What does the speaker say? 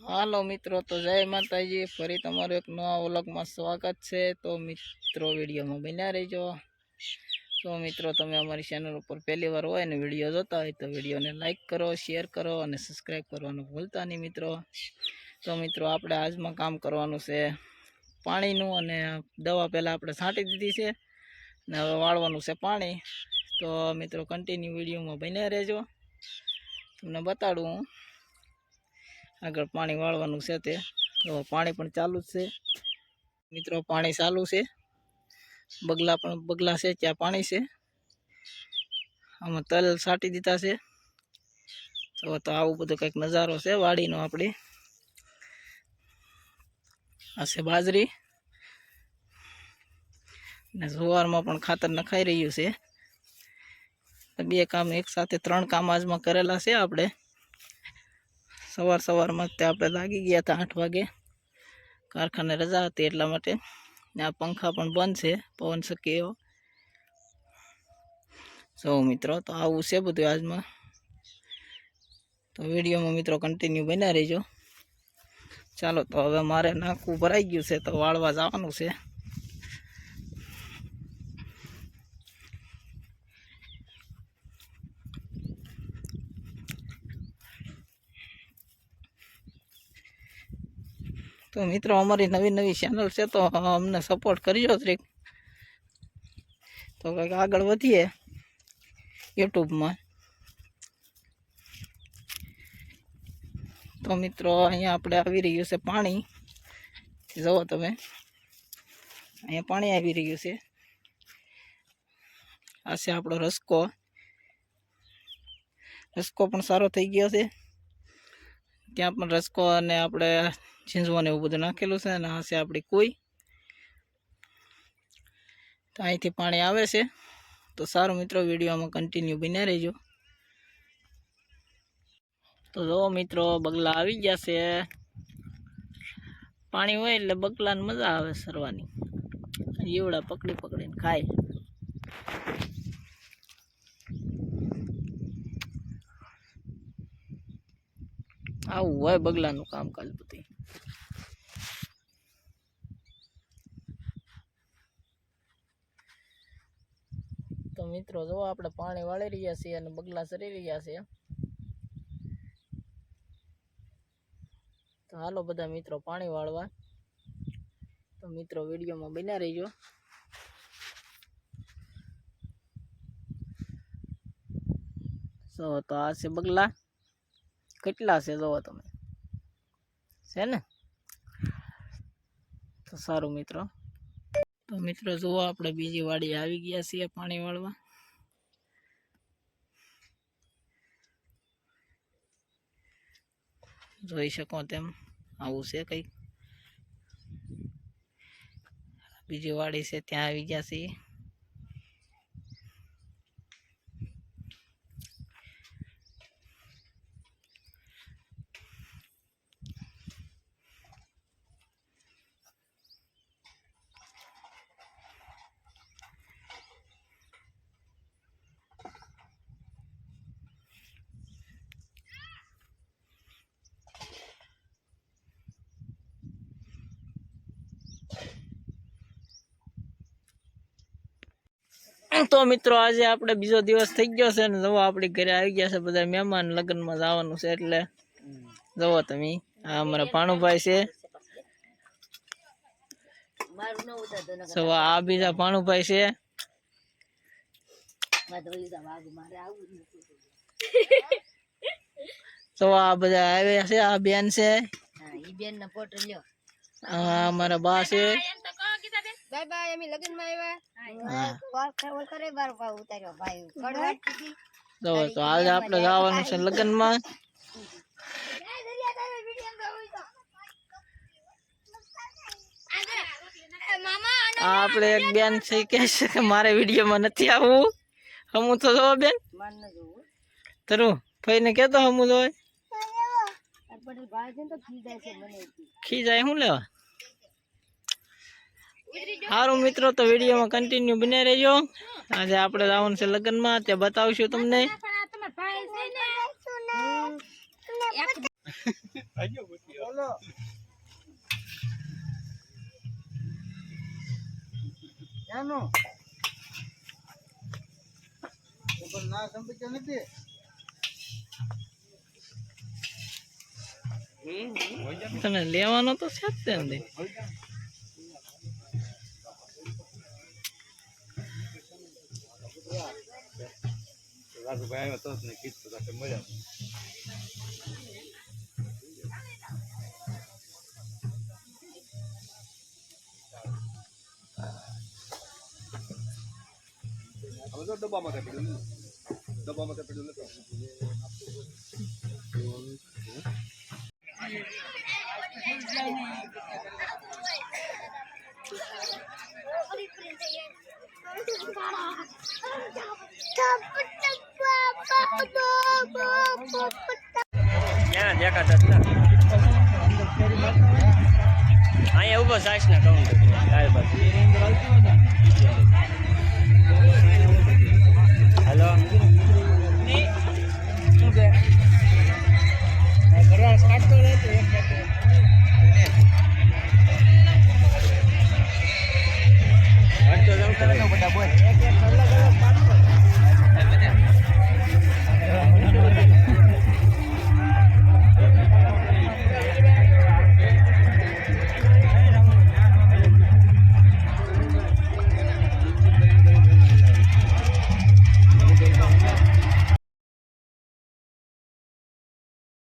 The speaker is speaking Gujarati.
હાલો મિત્રો, તો જય માતાજી. ફરી તમારું એક નવા વ્લોગમાં સ્વાગત છે. તો મિત્રો, વિડીયોમાં બન્યા રહેજો. તો મિત્રો, તમે અમારી ચેનલ ઉપર પહેલી વાર હોય ને વીડિયો જોતા હોય તો વિડીયોને લાઈક કરો શેર કરો અને સબસ્ક્રાઈબ કરવાનું ભૂલતા નહીં મિત્રો. તો મિત્રો, આપણે આજમાં કામ કરવાનું છે પાણીનું અને દવા પહેલાં આપણે છાંટી દીધી છે ને હવે વાળવાનું છે પાણી. તો મિત્રો કન્ટિન્યુ વિડીયોમાં બન્યા રહેજો. તમને બતાડું હું. આગળ પાણી વાળવાનું છે તે. તો પાણી પણ ચાલુ જ છે. મિત્રો, પાણી ચાલુ છે. બગલા પણ બગલા છે, ત્યાં પાણી છે. આમાં તલ છાંટી દીધા છે. તો તો આવું બધું કંઈક નજારો છે, વાડીનો આપણી. આ છે બાજરી. ને જુવારમાં પણ ખાતર નખાઈ રહ્યું છે. બે કામ એક સાથે, ત્રણ કામ આજમાં કરેલા છે આપણે. સવાર સવારમાં તે આપણે લાગી ગયા હતા આઠ વાગે. કારખાને રજા હતી એટલા માટે. ને આ પંખા પણ બંધ છે, પવન શકે એવો. સૌ મિત્રો, તો આવું છે બધું આજમાં. તો વિડીયોમાં મિત્રો કન્ટિન્યુ બન્યા રહેજો. ચાલો, તો હવે મારે નાખવું ભરાઈ ગયું છે, તો વાળવા જવાનું છે. તો મિત્રો, અમારી નવી નવી ચેનલ છે તો અમને સપોર્ટ કરજો ત્રીક તો કંઈક આગળ વધીએ યુટ્યુબમાં. તો મિત્રો, અહીંયા આપણે આવી રહ્યું છે પાણી. જુઓ તમે. અહીંયા પાણી આવી રહ્યું છે. આ છે આપણો રસકો. રસકો પણ સારો થઈ ગયો છે. ત્યાં પણ રસકો અને આપણે ઝીંઝવાનું એવું બધું નાખેલું છે અને આ આપણી કોઈ. તો અહીંથી પાણી આવે છે. તો સારું મિત્રો, વિડીયોમાં કન્ટિન્યુ બન્યા રહેજો. તો જો મિત્રો, બગલા આવી ગયા છે. પાણી હોય એટલે બગલાને મજા આવે સરવાની. જીવડા પકડી પકડીને ખાય. આવું હોય બગલાનું કામકાજ બધું મિત્રો, જો આપણે પાણી વાળી રહ્યા છીએ અને બગલા સરી રહ્યા છે તો હાલો બધા મિત્રો પાણી વાળવા. તો મિત્રો, વિડીયોમાં બન્યા રહીજો. તો આ છે બગલા. કેટલા છે જોવો તમે? છે ને? તો સારું મિત્રો. તો મિત્રો, જુઓ આપણે બીજી વાડી આવી ગયા છીએ પાણી વાળવા. જોઈ શકો તેમ. આવું છે કંઈક. બીજી વાડી છે ત્યાં આવી ગયા છીએ. તો મિત્રો આજે આપણે બીજો દિવસ થઈ ગયો છે ને જવો આપણી ઘરે આવી ગયા છે બધા મહેમાન લગ્નમાં જવાનું છે એટલે જવો તમે. આ અમારા ભાણુભાઈ છે. આ બીજા ભાણુભાઈ છે. તો આ બધા આવ્યા છે આ બેન છે. આ અમારા બા છે. બાય બાય અમે લગનમાં આવ્યા કરે બાર ભાવ ઉતાર્યો. ભાઈ કડવા તો તો આજે આપણે જવાનું છે લગ્નમાં. માં આપણે એક બેન છે કે છે કે મારે વિડીયોમાં નથી આવવું. હમું તો જોવો બેન. માન ન જોવું. તરું ફઈને કેતો હમું જોય ભાઈ ને તો ખી જાય છે ખી જાય શું લેવા? સારું મિત્રો તો વિડીયોમાં કન્ટિન્યુ બને રહેજો. આજે આપણે જવાનું છે લગ્નમાં તે બતાવશું તમને. તમે ના. સંપત્તિ નથી તને લેવાનો તો છે જ તે ને રાજુભાઈ આવ્યો તો જ ને કીધું તો મળ્યા હવે તો ડબ્બામાં કઈ પડ્યું નથી ડબ્બામાં કઈ પડ્યું નથી ક્યાં દેખાતા ના અહીંયા ઊભો સાઈસ ના કાઉન્ટર